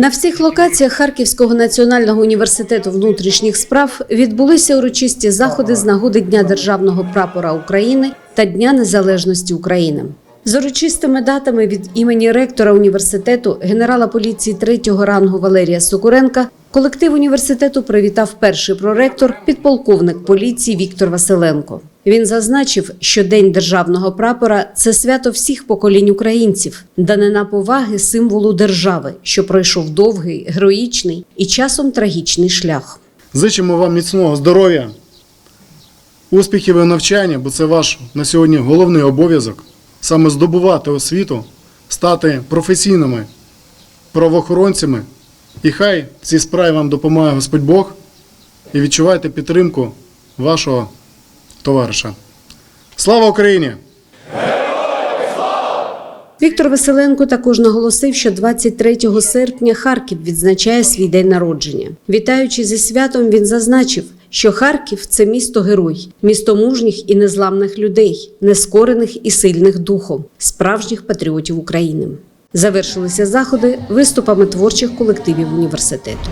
На всіх локаціях Харківського національного університету внутрішніх справ відбулися урочисті заходи з нагоди Дня державного прапора України та Дня Незалежності України. З урочистими датами від імені ректора університету, генерала поліції третього рангу Валерія Сокуренка, колектив університету привітав перший проректор, підполковник поліції Віктор Василенко. Він зазначив, що День державного прапора це свято всіх поколінь українців, данина поваги символу держави, що пройшов довгий, героїчний і часом трагічний шлях. Зичимо вам міцного здоров'я, успіхів у навчанні, бо це ваш на сьогодні головний обов'язок саме здобувати освіту, стати професійними правоохоронцями. І хай в цій справі вам допомагає Господь Бог і відчувайте підтримку вашого товариша. Слава Україні! Віктор Василенко також наголосив, що 23 серпня Харків відзначає свій день народження. Вітаючи зі святом, він зазначив, що Харків це місто герой, місто мужніх і незламних людей, нескорених і сильних духом, справжніх патріотів України. Завершилися заходи виступами творчих колективів університету.